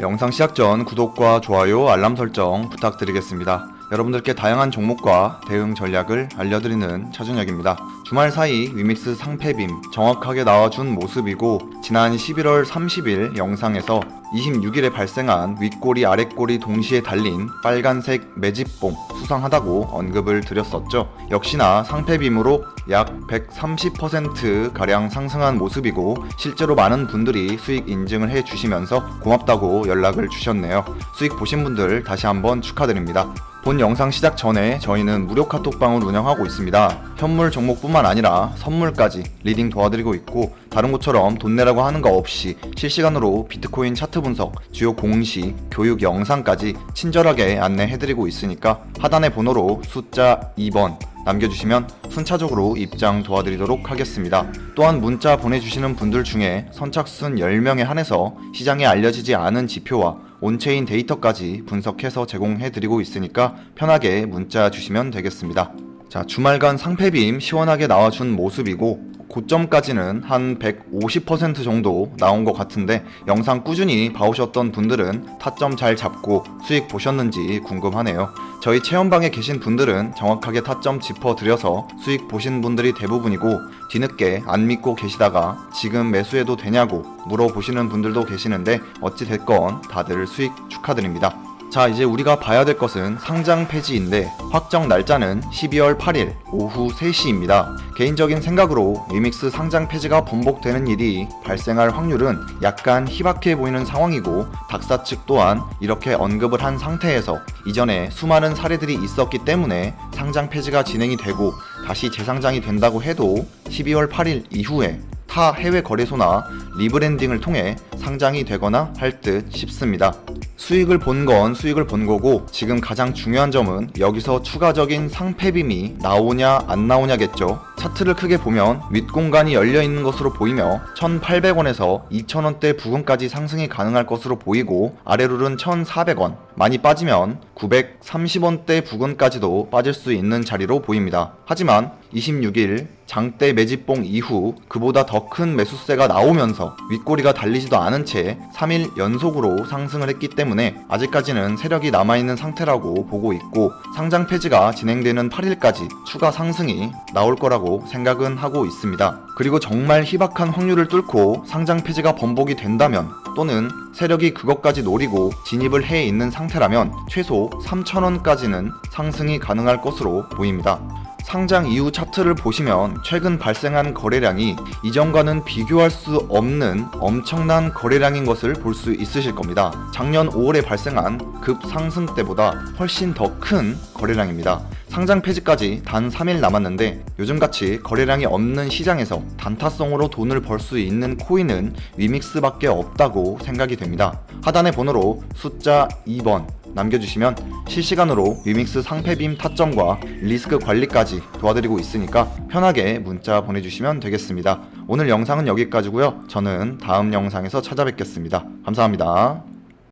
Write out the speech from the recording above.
영상 시작 전 구독과 좋아요, 알람 설정 부탁드리겠습니다. 여러분들께 다양한 종목과 대응 전략을 알려드리는 차준혁입니다. 주말 사이 위믹스 상패빔 정확하게 나와준 모습이고 지난 11월 30일 영상에서 26일에 발생한 윗꼬리 아랫꼬리 동시에 달린 빨간색 매집봉 수상하다고 언급을 드렸었죠. 역시나 상패빔으로 약 130% 가량 상승한 모습이고 실제로 많은 분들이 수익 인증을 해 주시면서 고맙다고 연락을 주셨네요. 수익 보신 분들 다시 한번 축하드립니다. 본 영상 시작 전에 저희는 무료 카톡방을 운영하고 있습니다. 현물 종목뿐만 아니라 선물까지 리딩 도와드리고 있고 다른 곳처럼 돈 내라고 하는 거 없이 실시간으로 비트코인 차트 분석, 주요 공시, 교육 영상까지 친절하게 안내해드리고 있으니까 하단의 번호로 숫자 2번 남겨주시면 순차적으로 입장 도와드리도록 하겠습니다. 또한 문자 보내주시는 분들 중에 선착순 10명에 한해서 시장에 알려지지 않은 지표와 온체인 데이터까지 분석해서 제공해드리고 있으니까 편하게 문자 주시면 되겠습니다. 자, 주말간 상패빔 시원하게 나와준 모습이고 고점까지는 한 150% 정도 나온 것 같은데 영상 꾸준히 봐오셨던 분들은 타점 잘 잡고 수익 보셨는지 궁금하네요. 저희 체험방에 계신 분들은 정확하게 타점 짚어드려서 수익 보신 분들이 대부분이고 뒤늦게 안 믿고 계시다가 지금 매수해도 되냐고 물어보시는 분들도 계시는데 어찌됐건 다들 수익 축하드립니다. 자, 이제 우리가 봐야 될 것은 상장 폐지인데 확정 날짜는 12월 8일 오후 3시입니다. 개인적인 생각으로 리믹스 상장 폐지가 번복되는 일이 발생할 확률은 약간 희박해 보이는 상황이고 박사 측 또한 이렇게 언급을 한 상태에서 이전에 수많은 사례들이 있었기 때문에 상장 폐지가 진행이 되고 다시 재상장이 된다고 해도 12월 8일 이후에 타 해외 거래소나 리브랜딩을 통해 상장이 되거나 할 듯 싶습니다. 수익을 본 건 수익을 본 거고 지금 가장 중요한 점은 여기서 추가적인 상패빔이 나오냐 안 나오냐겠죠. 차트를 크게 보면 윗공간이 열려 있는 것으로 보이며 1,800원에서 2,000원대 부근까지 상승이 가능할 것으로 보이고 아래로는 1,400원 많이 빠지면 930원대 부근까지도 빠질 수 있는 자리로 보입니다. 하지만 26일 장대 매집봉 이후 그보다 더 큰 매수세가 나오면서 윗꼬리가 달리지도 않은 채 3일 연속으로 상승을 했기 때문에 아직까지는 세력이 남아있는 상태라고 보고 있고 상장 폐지가 진행되는 8일까지 추가 상승이 나올 거라고 생각은 하고 있습니다. 그리고 정말 희박한 확률을 뚫고 상장 폐지가 번복이 된다면 또는 세력이 그것까지 노리고 진입을 해 있는 상태라면 최소 3,000원까지는 상승이 가능할 것으로 보입니다. 상장 이후 차트를 보시면 최근 발생한 거래량이 이전과는 비교할 수 없는 엄청난 거래량인 것을 볼 수 있으실 겁니다. 작년 5월에 발생한 급상승 때보다 훨씬 더 큰 거래량입니다. 상장 폐지까지 단 3일 남았는데 요즘같이 거래량이 없는 시장에서 단타성으로 돈을 벌 수 있는 코인은 위믹스밖에 없다고 생각이 됩니다. 하단의 번호로 숫자 2번 남겨주시면 실시간으로 위믹스 상패빔 타점과 리스크 관리까지 도와드리고 있으니까 편하게 문자 보내주시면 되겠습니다. 오늘 영상은 여기까지고요. 저는 다음 영상에서 찾아뵙겠습니다. 감사합니다.